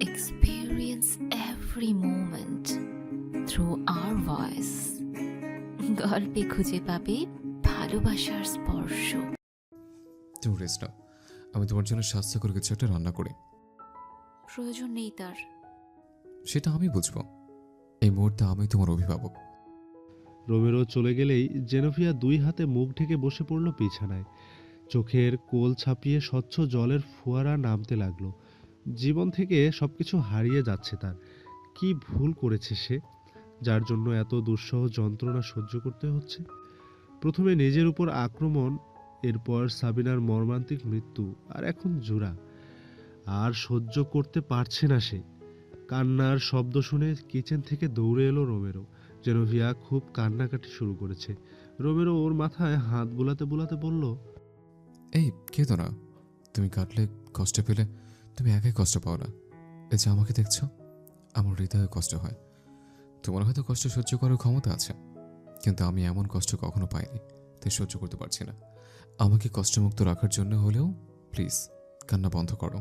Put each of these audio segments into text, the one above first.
experience every moment through our voice. গল্পে খুঁজে পাবে ভালোবাসার স্পর্শ। তুমি রেস্ট নাও। আমি তোমার জন্য স্বাস্থ্যকর কিছু একটা রান্না করি। প্রয়োজন নেই তার। সেটা আমি বুঝব। এই মুহূর্তে আমি তোমার অভিভাবক। রোমেরো চলে গেলেই জেনোভিয়া দুই হাতে মুখ ঢেকে বসে পড়ল বিছানায়। চোখের কোল ছাপিয়ে স্বচ্ছ জলের ফোয়ারা নামতে লাগল। জীবন থেকে সবকিছু হারিয়ে যাচ্ছে তার। কি ভুল করেছে সে, যার জন্য এত দুঃসহ যন্ত্রণা সহ্য করতে হচ্ছে? প্রথমে নিজের উপর আক্রমণ, এরপর সাবিনার মর্মান্তিক মৃত্যু, আর এখন জোড়া। আর সহ্য করতে পারছে না সে। কান্নার শব্দ শুনে কিচেন থেকে দৌড়ে এলো রোমেরো জেনোভিয়া খুব কান্নাকাটি শুরু করেছে। রোমেরো ওর মাথায় হাত বুলাতে বুলাতে বলল, এই কে তো না। তুমি কাটলে কষ্ট পেলে তুমি একাই কষ্ট পাও না। এই যে আমাকে দেখছ আমার হৃদয়ে কষ্ট হয়। তোমার হয়তো কষ্ট সহ্য করার ক্ষমতা আছে কিন্তু আমি এমন কষ্ট কখনো পাইনি তাই সহ্য করতে পারছি না। আমাকে কষ্টমুক্ত রাখার জন্য হলেও প্লিজ কান্না বন্ধ করো।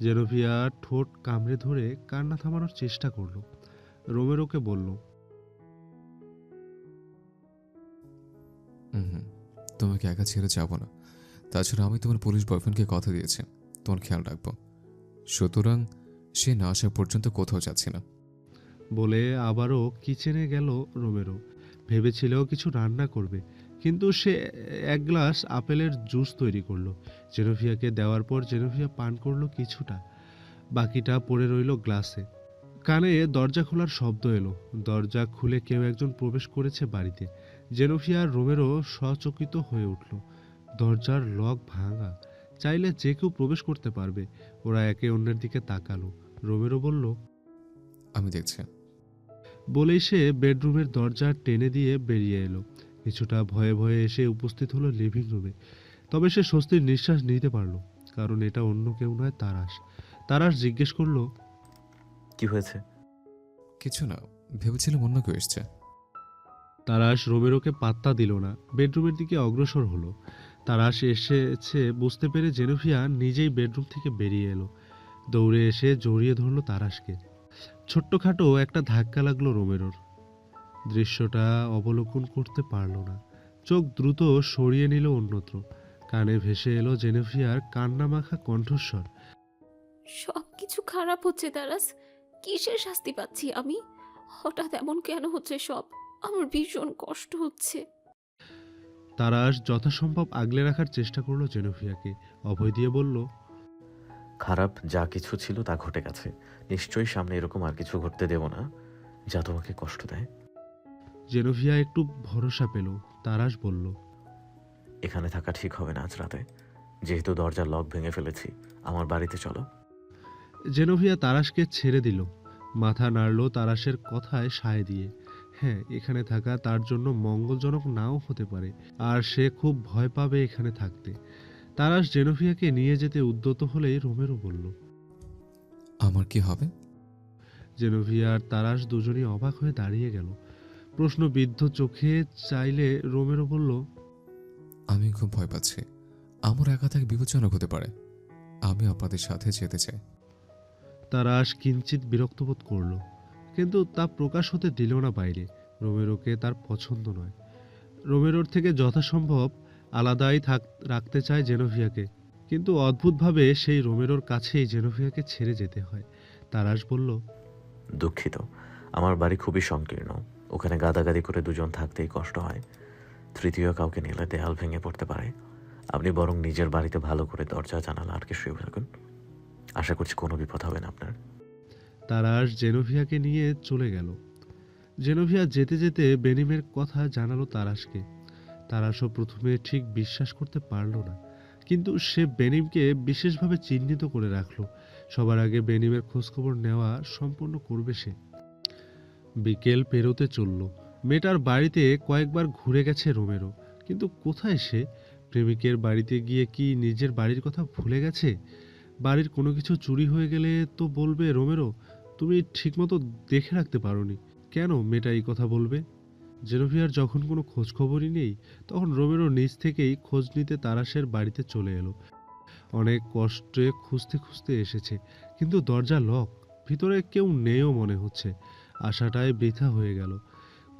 জেনোভিয়া ঠোঁট কামড়ে ধরে কান্না থামানোর চেষ্টা করল। রোমেরোকে বলল হুম হুম তোমাকে একা ছেড়ে যাব না। তাছাড়া আমি তোমার পুলিশ বয়ফ্রেন্ডকে কথা দিয়েছি। তোমার খেয়াল রাখব। সুতরাং সে না আসা পর্যন্ত কোথাও যাচ্ছি না। বলে আবারও কিচেনে গেল রোমেরো। ভেবেছিল কিছু রান্না করবে, কিন্তু সে এক গ্লাস আপেলের জুস তৈরি করল। জেনোভিয়াকে দেওয়ার পর জেনোভিয়া পান করল কিছুটা। বাকিটা পড়ে রইল গ্লাসে। কানে দরজা খোলার শব্দ এলো। দরজা খুলে কেউ একজন প্রবেশ করেছে বাড়িতে। জেনোভিয়া রোমেরো সচকিত হয়ে উঠল। দরজার লক ভাঙা। চাইলে যে কেউ প্রবেশ করতে পারবে। ওরা একে অন্যের দিকে তাকালো। রোমেরো বলল আমি দেখছি। বলেই সে বেডরুমের দরজা টেনে দিয়ে বেরিয়ে এলো। কিছুটা ভয়ে ভয়ে এসে উপস্থিত হলো লিভিং রুমে। তবে সে স্বস্তির নিঃশ্বাস নিতে পারল কারণ এটা অন্য কেউ নয় তারাশ। তারাশ জিজ্ঞেস করল কি হয়েছে? কিছু না ভেবেছিলাম অন্য কেউ এসছে। তারাশ রোমেরোকে পাত্তা দিল না। বেডরুমের দিকে অগ্রসর হলো। তারাশ এসেছে, বুঝতে পেরে জেনোভিয়া নিজেই বেডরুম থেকে বেরিয়ে এলো। দৌড়ে এসে জড়িয়ে ধরলো তারাশকে। ছোট্টখাটো একটা ধাক্কা লাগল রোমেরোর। দৃশ্যটা অবলোকন করতে পারল না। চোখ দ্রুত সরিয়ে নিল অন্যত্র। কানে ভেসে এলো জেনেভিয়ার কান্নামাখা কণ্ঠস্বর। সব কিছু খারাপ হচ্ছে তারাস। কিসের শাস্তি পাচ্ছি আমি? হঠাৎ এমন কেন হচ্ছে সব? আমার ভীষণ কষ্ট হচ্ছে। তারাশ যথাসম্ভব আগলে রাখার চেষ্টা করল জেনোভিয়াকে। অভয় দিয়ে বলল খারাপ যা কিছু ছিল তা ঘটে গেছে। নিশ্চয়ই সামনে এরকম আর কিছু ঘটতে দেব না। যা তোমাকে কষ্ট দেয়? জেনোভিয়া একটু ভরসা পেল। তারাশ বলল এখানে থাকা ঠিক হবে না আজ রাতে। যেহেতু দরজার লক ভেঙে ফেলেছি আমার বাড়িতে চলো। জেনোভিয়া তারাশকে ছেড়ে দিল। মাথা নাড়ল তারাশের কথায় সায় দিয়ে। হ্যাঁ এখানে থাকা তার জন্য মঙ্গলজনক নাও হতে পারে আর সে খুব ভয় পাবে এখানে থাকতে। তারাশ জেনোভিয়াকে নিয়ে যেতে উদ্যত হলেই রোমেরো বলল আমার কি হবে? জেনোভিয়া আর তারাশ দুজনই অবাক হয়ে দাঁড়িয়ে গেল। প্রশ্নবিদ্ধ চোখে চাইলে রোমেরো বলল আমি খুব ভয় পাচ্ছি। আমার একা থাকা বিপজ্জনক হতে পারে। আমি আপনাদের সাথে যেতে চাই। তারাশ কিঞ্চিত বিরক্তবোধ করল। কিন্তু তা প্রকাশ হতে দিল না বাইরে। রোমেরোকে তার পছন্দ নয়। রোমেরোর থেকে যথাসম্ভব আলাদাই থাক রাখতে চায় জেনোভিয়াকে। কিন্তু অদ্ভুতভাবে সেই রোমেরোর কাছেই জেনোভিয়াকে ছেড়ে যেতে হয়। তারাশ বলল, দুঃখিত, আমার বাড়ি খুবই সংকীর্ণ। ওখানে গাদাগাদি করে দুজন থাকতেই কষ্ট হয়। তৃতীয় কাউকে নিলে দেয়াল ভেঙে পড়তে পারে। আপনি বরং নিজের বাড়িতে ভালো করে দরজা জানালা আটকে শুয়ে থাকুন। আশা করছি কোনো বিপদ হবে না আপনার। তারাশ জেনোভিয়াকে নিয়ে চলে গেল। জেনোভিয়া যেতে যেতে বেনিমের কথা জানালো তারাশকে। তারাশও প্রথমে ঠিক বিশ্বাস করতে পারল না, কিন্তু সে বেনিমকে বিশেষভাবে চিহ্নিত করে রাখল। সবার আগে বেনিমের খোঁজখবর নেওয়া সম্পূর্ণ করবে সে। বিকেল পেরোতে চলল। মেয়েটার বাড়িতে কয়েকবার ঘুরে গেছে রোমেরো, কিন্তু কোথায় সে? প্রেমিকের বাড়িতে গিয়ে কি নিজের বাড়ির কথা ভুলে গেছে? বাড়ির কোনো কিছু চুরি হয়ে গেলে তো বলবে, রোমেরো, তুমি ঠিকমতো দেখে রাখতে পারোনি। কেন মেয়েটা এই কথা বলবে? জেনোভিয়ার যখন কোনো খোঁজখবরই নেই, তখন রোমেরো নিজ থেকেই খোঁজ নিতে তারাশের বাড়িতে চলে এলো। অনেক কষ্টে খুঁজতে খুঁজতে এসেছে, কিন্তু দরজা লক, ভিতরে কেউ নেও মনে হচ্ছে। আশাটায় বৃথা হয়ে গেল।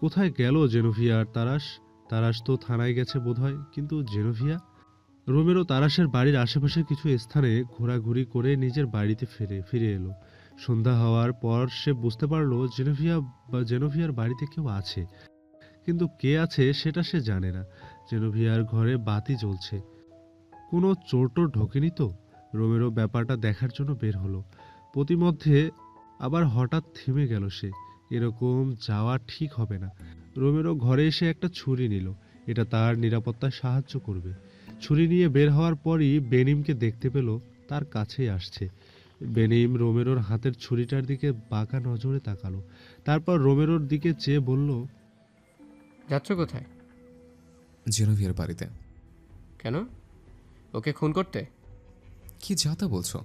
কোথায় গেল জেনোভিয়া আর তারাস? তারাস তো থানায় গেছে বোধহয়, কিন্তু জেনোভিয়া? রোমেরো তারাসের বাড়ির আশেপাশের কিছু স্থানে ঘোরাঘুরি করে নিজের বাড়িতে ফিরে ফিরে এলো। সন্ধ্যা হওয়ার পর সে বুঝতে পারল জেনোভিয়া বা জেনোভিয়ার বাড়িতে কেউ আছে। কিন্তু কে আছে সেটা সে জানে না। জেনোভিয়ার ঘরে বাতি জ্বলছে। কোনো চোর টোর ঢোকেনি তো? রোমেরো ব্যাপারটা দেখার জন্য বের হলো। প্রতিমধ্যে আবার হঠাৎ থেমে গেল সে। এরকম যাওয়া ঠিক হবে না। রোমেরো ঘরে এসে একটা ছুরি নিল। এটা তার নিরাপত্তায় সাহায্য করবে। ছুরি নিয়ে বের হওয়ার পরই বেনিমকে দেখতে পেল তার কাছেই আসছে। বেনিম রোমেরোর হাতের ছুরিটার দিকে বাঁকা নজরে তাকালো। তারপর রোমেরোর দিকে চেয়ে বলল যাচ্ছ কোথায়? জেনোভিয়ার বাড়িতে। কেন? ওকে খুন করতে? কি যাতা বলছো?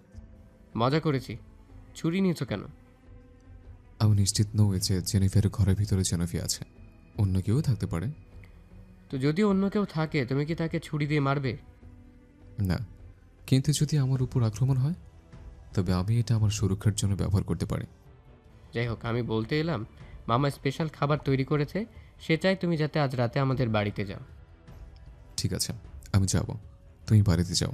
মজা করেছি। ছুরি নিয়েছো কেন? আমি নিশ্চিত নই যে জেনিফারের ঘরের ভিতরে জেনোভিয়া আছে। অন্য কেউ থাকতে পারে। তো যদি অন্য কেউ থাকে তুমি কি তাকে ছুরি দিয়ে মারবে? না কিন্তু যদি আমার উপর আক্রমণ হয় তবে আমি এটা আমার সুরক্ষার জন্য ব্যবহার করতে পারি। যাই হোক আমি বলতে এলাম মামা স্পেশাল খাবার তৈরি করেছে সে চাই তুমি যাতে আজ রাতে আমাদের বাড়িতে যাও। ঠিক আছে আমি যাব। তুমি বাড়িতে যাও।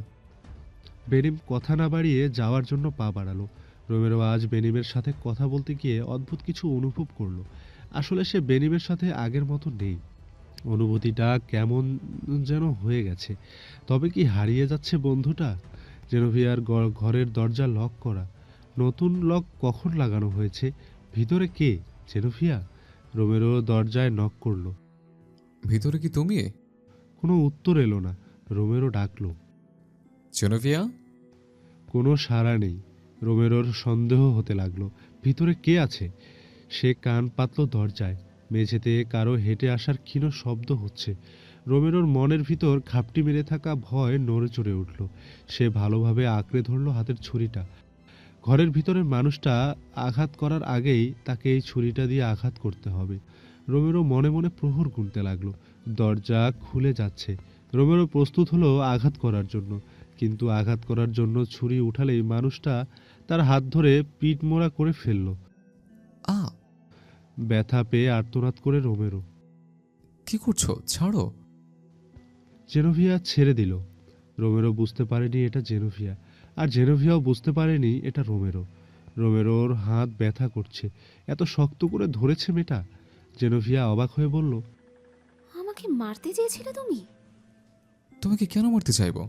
বেনিম কথা না বাড়িয়ে যাওয়ার জন্য পা বাড়ালো। রোমেরো আজ বেনিমের সাথে কথা বলতে গিয়ে অদ্ভুত কিছু অনুভব করল। আসলে সে বেনিমের সাথে আগের মতো নেই। অনুভূতিটা কেমন যেন হয়ে গেছে। তবে কি হারিয়ে যাচ্ছে বন্ধুটা? জেনোভিয়ার ঘরের দরজা লক করা। নতুন লক কখন লাগানো হয়েছে? ভিতরে কে? জেনোভিয়া? রোমেরো দরজায় নক করল। ভিতরে কি তুমি? কোনো উত্তর এলো না। রোমেরো ডাকলো। জেনোভিয়া? কোনো সাড়া নেই। রোমেরোর সন্দেহ হতে লাগল। ভিতরে কে আছে? সে কান পাতল দরজায়। মেঝেতে কারও হেঁটে আসার ক্ষীণ শব্দ হচ্ছে। রোমেরোর মনের ভিতর ঘাপটি মেরে থাকা ভয় নড়ে চড়ে উঠল। সে ভালোভাবে আঁকড়ে ধরল হাতের ছুরিটা। ঘরের ভিতরের মানুষটা আঘাত করার আগেই তাকে এই ছুরিটা দিয়ে আঘাত করতে হবে। রোমেরো মনে মনে প্রহর গুনতে লাগল। দরজা খুলে যাচ্ছে। রোমেরো প্রস্তুত হলো আঘাত করার জন্য। কিন্তু আঘাত করার জন্য ছুরি উঠালেই মানুষটা তার হাত ধরে পিঠ মোড়া করে ফেলল। ব্যথা পেয়ে আর্তনাদ করে রোমেরো কি করছ? ছাড়ো। জেনোভিয়া ছেড়ে দিল। রোমেরো বুঝতে পারেনি এটা জেনোভিয়া। আর জেনোভিয়াও বুঝতে পারেনি এটা রোমেরো রোমেরোর হাত ব্যথা করছে। এত শক্ত করে ধরেছে মেয়েটা। জেনোভিয়া অবাক হয়ে বলল আমাকে মারতে চেয়েছিলে তুমি? তোমাকে কেন মারতে চাইব?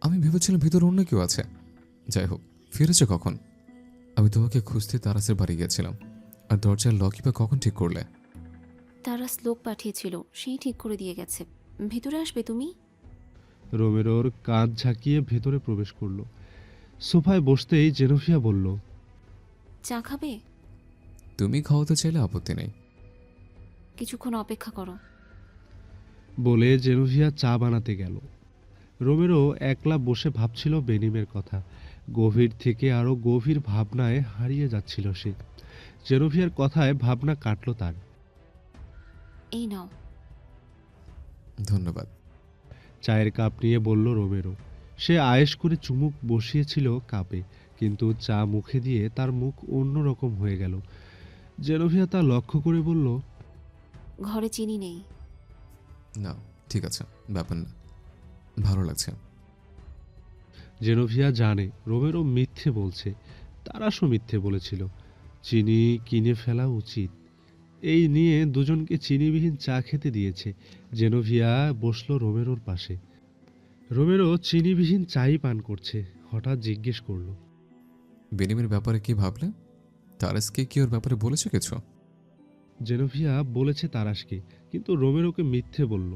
আমি ভেবেছিলাম ভিতরে অন্য কেউ আছে। যাই হোক ফিরেছো কখন? আমি তোমাকে খুঁজতে তারাসের বাড়ি গিয়েছিলাম। আর দরজার লকই বা কখন ঠিক করলে? তারা শ্লোক পাঠিয়েছিল সেই ঠিক করে দিয়ে গেছে। ভেতরে আসবে তুমি? রোমেরোর কাঁধ ঝাঁকিয়ে ভেতরে প্রবেশ করল। সোফায় বসতেই জেনোভিয়া বলল চা খাবে? তুমি খাওয়াতে চাইলে আপত্তি নেই। কিছুক্ষণ অপেক্ষা করো। বলে জেনোভিয়া চা বানাতে গেল। রোমেরো একলা বসে ভাবছিল বেনিমের কথা। গভীর থেকে আরও গভীর ভাবনায় হারিয়ে যাচ্ছিল সে। জেনোভিয়ার কথায় ভাবনা কাটল তার। এই নাও। ধন্যবাদ। চায়ের কাপ নিয়ে বলল রোমেরো। সে আয়েশ করে চুমুক বসিয়েছিল কাপে কিন্তু চা মুখে দিয়ে তার মুখ অন্যরকম হয়ে গেল। জেনোভিয়া তা লক্ষ্য করে বলল ঘরে চিনি নেই। না ঠিক আছে ব্যাপার না। ভালো লাগছে। জেনোভিয়া জানে রোমেরো মিথ্যে বলছে তারা তারাশও মিথ্যে বলেছিল। চিনি কিনে ফেলা উচিত। এই নিয়ে দুজনকে চিনিবিহীন চা খেতে দিয়েছে জেনোভিয়া বসল রোমেরোর পাশে। রোমেরো চিনিবিহীন চাই পান করছে হঠাৎ জিজ্ঞেস করল। বেনিমের ব্যাপারে কি ভাবলে? তারাসকে কি ওর ব্যাপারে বলেছ কিছু? জেনোভিয়া বলেছে তারাসকে কিন্তু রোমেরোকে মিথ্যে বলল।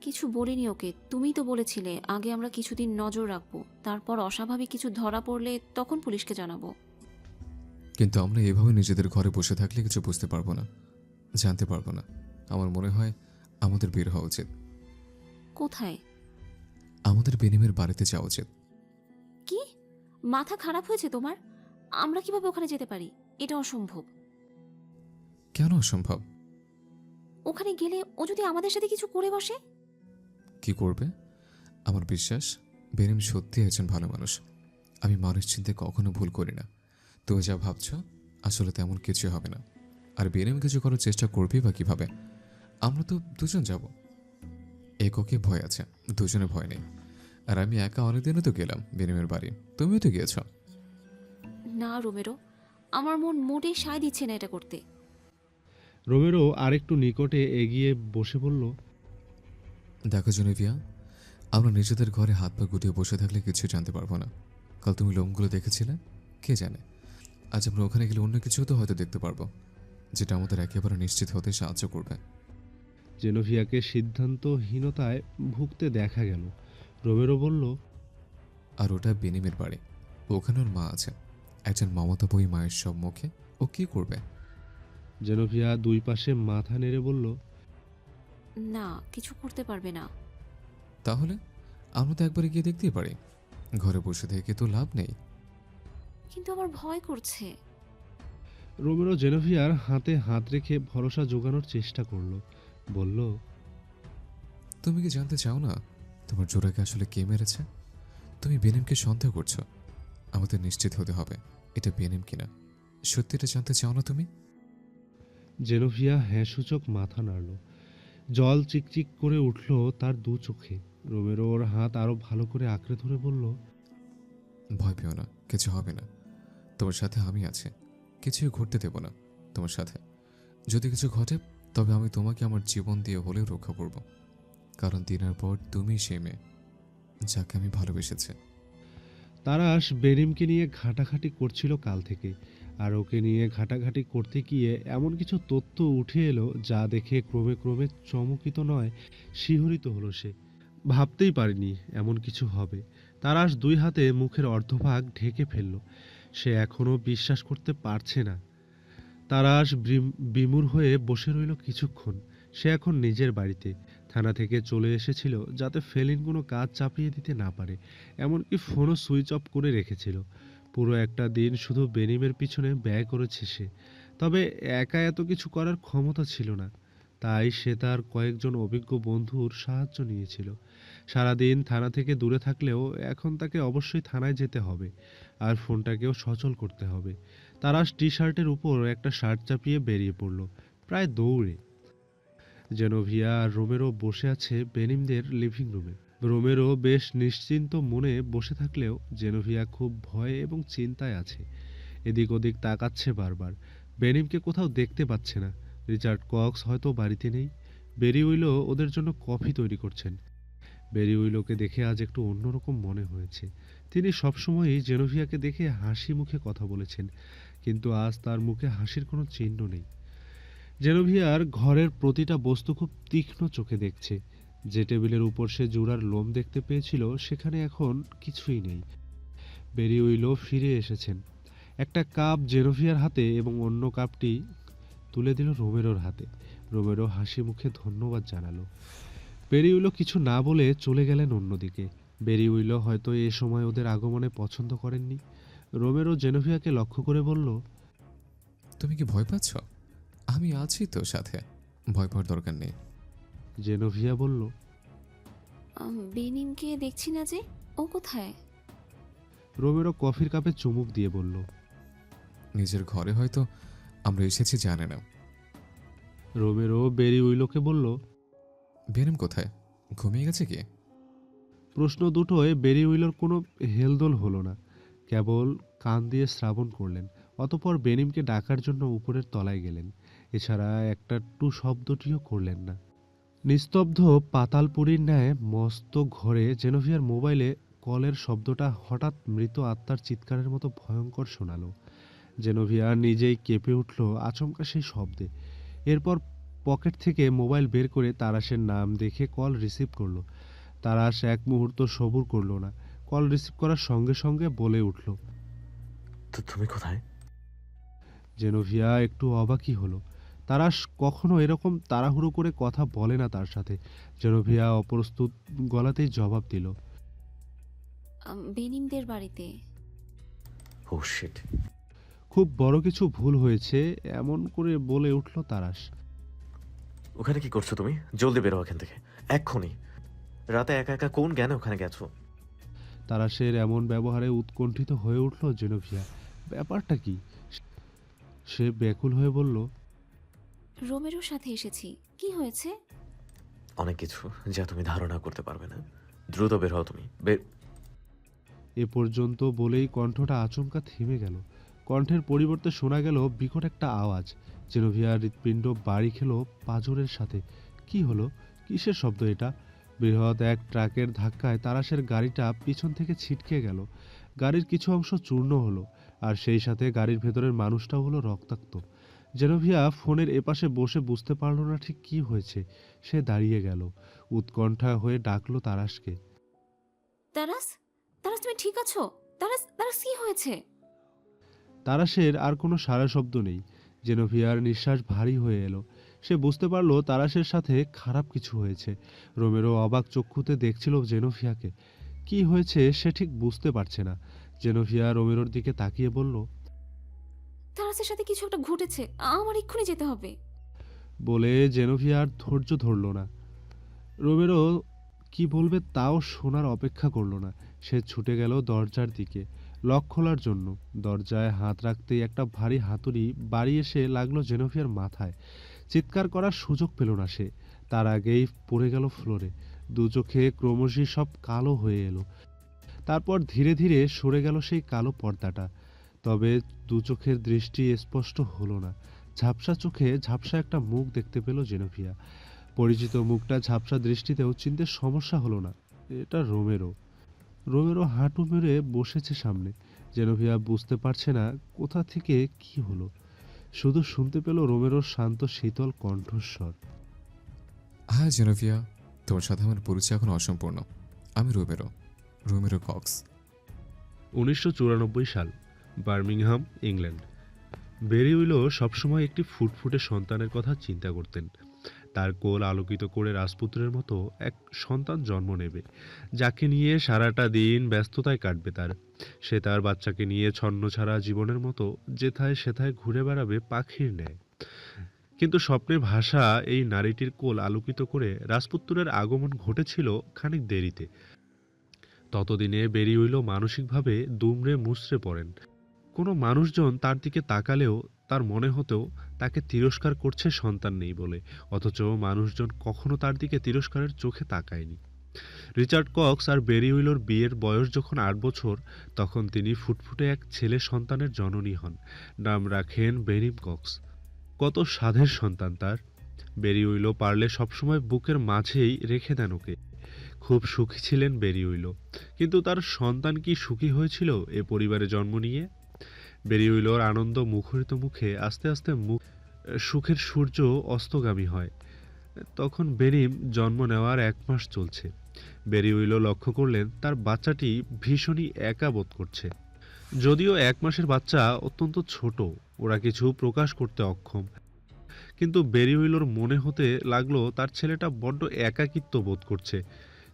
কিছু বলিনি ওকে তুমিই তো বলেছিলে আগে আমরা কিছুদিন নজর রাখব তারপর অস্বাভাবিক কিছু ধরা পড়লে তখন পুলিশকে জানাব। কিন্তু আমরা এভাবে নিজেদের ঘরে বসে থাকলে কিছু বুঝতে পারব না জানতে পারব না। আমার মনে হয় আমাদের বের হওয়া উচিত। কোথায়? আমাদের বেনিমের বাড়িতে যাওয়া উচিত। কি? মাথা খারাপ হয়েছে তোমার? আমরা কীভাবে ওখানে যেতে পারি? এটা অসম্ভব। কেন অসম্ভব? ওখানে গেলে ও যদি আমাদের সাথে কিছু করে বসে? কি করবে? আমার বিশ্বাস বেনিম সত্যি একজন ভালো মানুষ। আমি মানুষ চিনতে কখনো ভুল করি না। তুমি যা ভাবছ আসলে তেমন কিছু হবে না। আর বেনিম কিছু করার চেষ্টা করবি বা কীভাবে? আমরা তো দুজন যাব। এককে ভয় আছে দুজনে ভয় নেই। আর আমি একা অনেকদিনও তো গেলাম বেনিমের বাড়ি। তুমিও তো গিয়েছ? না রোমেরো। আমার মন মোটেই সায় দিচ্ছে না এটা করতে। রোমেরো আরেকটু নিকটে এগিয়ে বসে বলল দেখো জনেভিয়া আমরা নিজেদের ঘরে হাত পা গুটিয়ে বসে থাকলে কিছু জানতে পারব না। কাল তুমি লোমগুলো দেখেছিলে? কে জানে? আজ আমরা ওখানে গেলে অন্য কিছু তো হয়তো দেখতে পারব যেটা আমাদের একেবারে নিশ্চিত হতে সাহায্য করবে। জেনোভিয়াকে সিদ্ধান্তহীনতায় ভুগতে দেখা গেল। রোমেরো বলল আর ওটা বেনিমের বাড়ি। ওখানে ওর মা আছে। একজন মমতা বই মায়ের সব মুখে। ও কি করবে? জেনোভিয়া দুই পাশে মাথা নেড়ে বলল না কিছু করতে পারবে না। তাহলে? আমরা তো একবারে গিয়ে দেখতেই পারি। ঘরে বসে থেকে তো লাভ নেই। কিন্তু আমার ভয় করছে। রোমেরো জেনোভিয়ার হাতে হাত রেখে ভরসা জোগানোর চেষ্টা করল। বলল তুমি কি জানতে চাও না তোমার জোড়াকে আসলে কে মেরেছে? তুমি বেনিমকে সন্দেহ করছ। আমাদের নিশ্চিত হতে হবে এটা বেনিম কিনা। সত্যি এটা জানতে চাও না তুমি? জেনোভিয়া হ্যাঁ সূচক মাথা নাড়ল। জল চিকচিক করে উঠল তার দু চোখে। রোমেরো ওর হাত আরও ভালো করে আঁকড়ে ধরে বলল ভয় পেও না কিছু হবে না। তোমার সাথে আমি আছি। কিছুই ঘটতে দেব না তোমার সাথে। যদি কিছু ঘটে, তবে আমি তোমাকে আমার জীবন দিয়ে হলেও রক্ষা করব। কারণ দিনের পর তুমি সেই মেয়ে, যাকে আমি ভালোবেসেছি। তারাশ বেনিমকে নিয়ে ঘাটাঘাটি করছিল কাল থেকে, আর ওকে নিয়ে ঘাটাঘাটি করতে গিয়ে এমন কিছু তথ্য উঠে এলো যা দেখে ক্রমে ক্রমে চমকিত নয়, শিহরিত হলো সে। ভাবতেই পারেনি এমন কিছু হবে। তারাশ দুই হাতে মুখের অর্ধভাগ ঢেকে ফেলল। সে এখনও বিশ্বাস করতে পারছে না। তারাশ বিম- বিমূঢ় হয়ে বসে রইল কিছুক্ষণ। সে এখন নিজের বাড়িতে। থানা থেকে চলে এসেছিল যাতে ফেলিন কোনো কাজ চাপিয়ে দিতে না পারে। এমনকি ফোনও সুইচ অফ করে রেখেছিল। পুরো একটা দিন শুধু বেনিমের পিছনে ব্যয় করেছে সে। তবে একা এত কিছু করার ক্ষমতা ছিল না। তাই সে তার কয়েকজন অভিজ্ঞ বন্ধুর সাহায্য নিয়েছিল। সারাদিন থানা থেকে দূরে থাকলেও এখন তাকে অবশ্যই থানায় যেতে হবে আর ফোনটাকেও সচল করতে হবে। তারা টি শার্টের উপর একটা শার্ট চাপিয়ে বেরিয়ে পড়ল, প্রায় দৌড়ে। জেনোভিয়া আর রোমেরো বসে আছে বেনিমদের লিভিং রুমে। রোমেরো বেশ নিশ্চিন্ত মনে বসে থাকলেও জেনোভিয়া খুব ভয়ে এবং চিন্তায় আছে। এদিক ওদিক তাকাচ্ছে বারবার। বেনিমকে কোথাও দেখতে পাচ্ছে না। রিচার্ড কক্স হয়তো বাড়িতে নেই। বেরি উইলো ওদের জন্য কফি তৈরি করছেন। বেরি উইলোকে দেখে আজ একটু অন্যরকম মনে হয়েছে। তিনি সবসময়ই জেনোভিয়াকে দেখে হাসি মুখে কথা বলেছেন, কিন্তু আজ তার মুখে হাসির কোনো চিহ্ন নেই। জেনোভিয়ার ঘরের প্রতিটা বস্তু খুব তীক্ষ্ণ চোখে দেখছে। যে টেবিলের উপর সে জোড়ার লোম দেখতে পেয়েছিল, সেখানে এখন কিছুই নেই। বেরি উইলো ফিরে এসেছেন। একটা কাপ জেনোভিয়ার হাতে এবং অন্য কাপটি তুলে দিল রোমেরোর হাতে। রোমেরো হাসি মুখে ধন্যবাদ জানালো। বেরি উইলো কিছু না বলে চলে গেলেন অন্যদিকে। বেরি উইলো হয়তো এ সময় ওদের আগমনে পছন্দ করেননি। রোমেরো জেনোভিয়াকে লক্ষ্য করে বলল তুমি কি ভয় পাচ্ছ? আমি আছি তো সাথে। ভয় পাওয়ার দরকার নেই। জেনোভিয়া বলল আম, বেনিমকে দেখছি না যে ও কোথায়? রোমেরো কফির কাপে চুমুক দিয়ে বলল নিজের ঘরে হয়তো আমরা এসেছি জানে না। রোমেরো বেরি উইলোকে বলল বেনিম কোথায়? ঘুমিয়ে গেছে কি? প্রশ্ন দুটোয় বেরি উইলোর কোনো হেলদোল হলো না। কেবল কান দিয়ে শ্রাবণ করলেন, অতপর বেনিমকে ডাকার জন্য উপরের তলায় গেলেন। এছাড়া একটা টু শব্দটিও করলেন না। নিস্তব্ধ পাতালপুরীর ন্যায় মস্ত ঘরে জেনোভিয়ার মোবাইলে কলের শব্দটা হঠাৎ মৃত আত্মার চিৎকারের মতো ভয়ঙ্কর শোনালো। জেনোভিয়া নিজেই কেঁপে উঠল আচমকা সেই শব্দে। এরপর পকেট থেকে মোবাইল বের করে তারাশের নাম দেখে কল রিসিভ করল। তারাশ এক মুহূর্ত সবুর করল না। কল রিসিভ করার সঙ্গে সঙ্গে বলে উঠল তো তুমি কোথায়? জেনোভিয়া একটু অবাকই হলো। তারাশ কখনো এরকম তাড়াহুড়ো করে কথা বলে না তার সাথে জেনোভিয়া অপ্রস্তুত গলাতেই জবাব দিল বেনিমদের বাড়িতে। ও শিট খুব বড় কিছু ভুল হয়েছে এমন করে বলে উঠল তারাশ। ওখানে কি করছ তুমি? জলদি বেরো এখান থেকে। এক্ষুনি। রাতে একা একা কোন জ্ঞানে ওখানে গেছো? তারাশের এমন ব্যবহারে উৎকণ্ঠিত হয়ে উঠল জেনোভিয়া। ব্যাপারটা কি? সে ব্যাকুল হয়ে বলল রোমেরোর সাথে এসেছি। কি হয়েছে? অনেক কিছু যা তুমি ধারণা করতে পারবে না। দ্রুত বের হও তুমি। বের এ পর্যন্ত বলেই কণ্ঠটা আচমকা থেমে গেল। কণ্ঠের পরিবর্তে শোনা গেল বিকট একটা আওয়াজ। জেনোভিয়ার হৃৎপিণ্ড বাড়ি খেলো পাজরের সাথে। কি হলো? কিসের শব্দ এটা? বৃহৎ এক ট্রাকের ধাক্কায় তারাশের গাড়িটা পিছন থেকে ছিটকে গেল। গাড়ির কিছু অংশ চূর্ণ হলো আর সেই সাথে গাড়ির ভেতরের মানুষটাও হলো রক্তাক্ত। জেনোভিয়া ফোনের এপাশে বসে বুঝতে পারল না ঠিক কি হয়েছে। সে দাঁড়িয়ে গেল। উৎকণ্ঠা হয়ে ডাকলো তারাশকে। তারাস তারাস তুমি ঠিক আছো? তারাস তারাস কি হয়েছে? তারাশের আর কোনো সারা শব্দ নেই। জেনোভিয়ার নিঃশ্বাস ভারী হয়ে এলো। সে বুঝতে পারল তারাশের সাথে খারাপ কিছু হয়েছে। রোমেরো অবাক চক্ষুতে দেখছিল জেনোভিয়াকে। কি হয়েছে সে ঠিক বুঝতে পারছে না। জেনোভিয়া রোমেরোর দিকে তাকিয়ে বলল তারাসের সাথে কিছু একটা ঘটেছে আমার এক্ষুনি যেতে হবে। বলে জেনোভিয়া আর ধৈর্য ধরল না। রোমেরো কি বলবে তাও শোনার অপেক্ষা করল না। সে ছুটে গেল দরজার দিকে। লক খোলার জন্য। দরজায় হাত রাখতেই একটা ভারী হাতুড়ি বাড়ি এসে লাগল জেনোভিয়ার মাথায়। চিৎকার করার সুযোগ পেল না সে। তার আগেই পড়ে গেল ফ্লোরে। দু চোখে ক্রমশই সব কালো হয়ে এলো। তারপর ধীরে ধীরে সরে গেল সেই কালো পর্দাটা। তবে দু চোখের দৃষ্টি স্পষ্ট হলো না। ঝাপসা চোখে ঝাপসা একটা মুখ দেখতে পেল জেনোভিয়া পরিচিত মুখটা ঝাপসা দৃষ্টিতেও চিনতে সমস্যা হলো না। এটা রোমেরো রোমেরো হাঁটু মেরে বসেছে সামনে। জেনোভিয়া বুঝতে পারছে না কোথা থেকে কি হলো। শুধু শুনতে পেল রোমেরোর শান্ত শীতল কণ্ঠস্বর। হ্যাঁ জেনোভিয়া তোমার সাথে আমার পরিচয় এখন অসম্পূর্ণ। আমি রোমেরো রোমেরো কক্স। উনিশশো চুরানব্বই সাল বার্মিংহাম ইংল্যান্ড। বেরি উইলো সবসময় একটি ফুটফুটে সন্তানের কথা চিন্তা করতেন। তার কোল আলোকিত করে রাজপুত্রের মতো এক সন্তান জন্ম নেবে। যাকে নিয়ে সারাটা দিন ব্যস্ততায় কাটবে তার। সে তার বাচ্চাকে নিয়ে ছন্ন ছাড়া জীবনের মতো যেথায় সেথায় ঘুরে বেড়াবে পাখির ন্যায়। কিন্তু স্বপ্নের ভাষা এই নারীটির কোল আলোকিত করে রাজপুত্রের আগমন ঘটেছিল খানিক দেরিতে। ততদিনে বেরি উইল মানসিকভাবে দুমড়ে মুচড়ে পড়েন। কোনো মানুষজন তার দিকে তাকালেও তার মনে হতেও তাকে তিরস্কার করছে সন্তান নেই বলে, অথচ মানুষজন কখনো তার দিকে তিরস্কারের চোখে তাকায়নি। রিচার্ড কক্স আর বেরি উইলোর বিয়ের বয়স যখন আট বছর, তখন তিনি ফুটফুটে এক ছেলে সন্তানের জননী হন, নাম রাখেন বেনিম কক্স। কত সাধের সন্তান তার। বেরি উইলো পারলে সবসময় বুকের মাঝেই রেখে দেন ওকে। খুব সুখী ছিলেন বেরি উইলো। কিন্তু তার সন্তান কি সুখী হয়েছিল এ পরিবারে জন্ম নিয়ে? বেরি উইলোর আনন্দ মুখরিত মুখে আস্তে আস্তে মুখ, সুখের সূর্য অস্তগামী হয়। তখন বেনিম জন্ম নেওয়ার এক মাস চলছে। বেরি উইলো লক্ষ্য করলেন তার বাচ্চাটি ভীষণই একা বোধ করছে। যদিও এক মাসের বাচ্চা অত্যন্ত ছোট, ওরা কিছু প্রকাশ করতে অক্ষম। কিন্তু বেরি উইলোর মনে হতে লাগল তার ছেলেটা বড্ড একাকিত্ব বোধ করছে।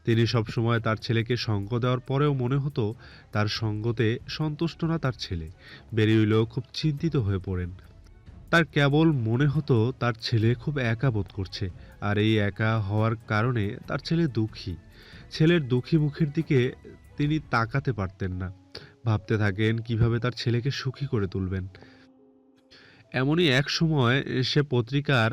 তিনি সবসময় তার ছেলেকে সঙ্গ দেওয়ার পরেও মনে হতো তার সঙ্গতে সন্তুষ্ট না তার ছেলে। বেরিউইলো খুব চিন্তিত হয়ে পড়েন। তার কেবল মনে হতো তার ছেলে খুব একা বোধ করছে, আর এই একা হওয়ার কারণে তার ছেলে দুঃখী। ছেলের দুঃখী মুখের দিকে তিনি তাকাতে পারতেন না। ভাবতে থাকেন, কীভাবে তার ছেলেকে সুখী করে তুলবেন। এমনই এক সময় সে পত্রিকার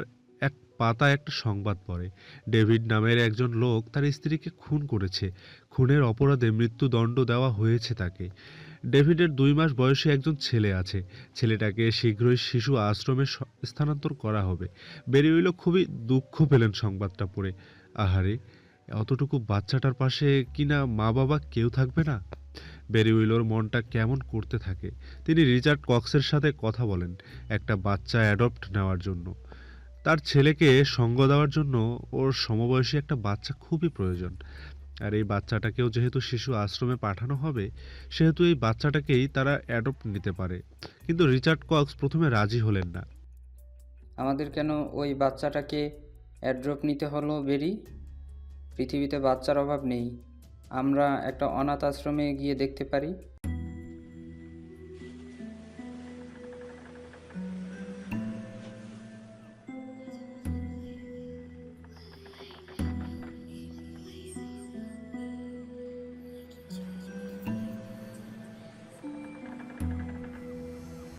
পাতায় একটা সংবাদ পড়ে। ডেভিড নামের একজন লোক তার স্ত্রীকে খুন করেছে। খুনের অপরাধে মৃত্যুদণ্ড দেওয়া হয়েছে তাকে। ডেভিডের দুই মাস বয়সী একজন ছেলে আছে। ছেলেটাকে শীঘ্রই শিশু আশ্রমে স্থানান্তর করা হবে। বেরিউইলো খুবই দুঃখ পেলেন সংবাদটা পড়ে। আহারে, অতটুকু বাচ্চাটার পাশে কিনা মা বাবা কেউ থাকবে না? বেরিউইলোর মনটা কেমন করতে থাকে। তিনি রিচার্ড কক্সের সাথে কথা বলেন, একটা বাচ্চা অ্যাডপ্ট নেওয়ার জন্য। তার ছেলেকে সঙ্গ দেওয়ার জন্য ওর সমবয়সী একটা বাচ্চা খুবই প্রয়োজন। আর এই বাচ্চাটাকেও যেহেতু শিশু আশ্রমে পাঠানো হবে, সেহেতু এই বাচ্চাটাকেই তারা অ্যাডপ্ট নিতে পারে। কিন্তু রিচার্ড কক্স প্রথমে রাজি হলেন না। আমাদের কেন ওই বাচ্চাটাকে অ্যাড্রপ নিতে হলো বেরি? পৃথিবীতে বাচ্চার অভাব নেই। আমরা একটা অনাথ আশ্রমে গিয়ে দেখতে পারি।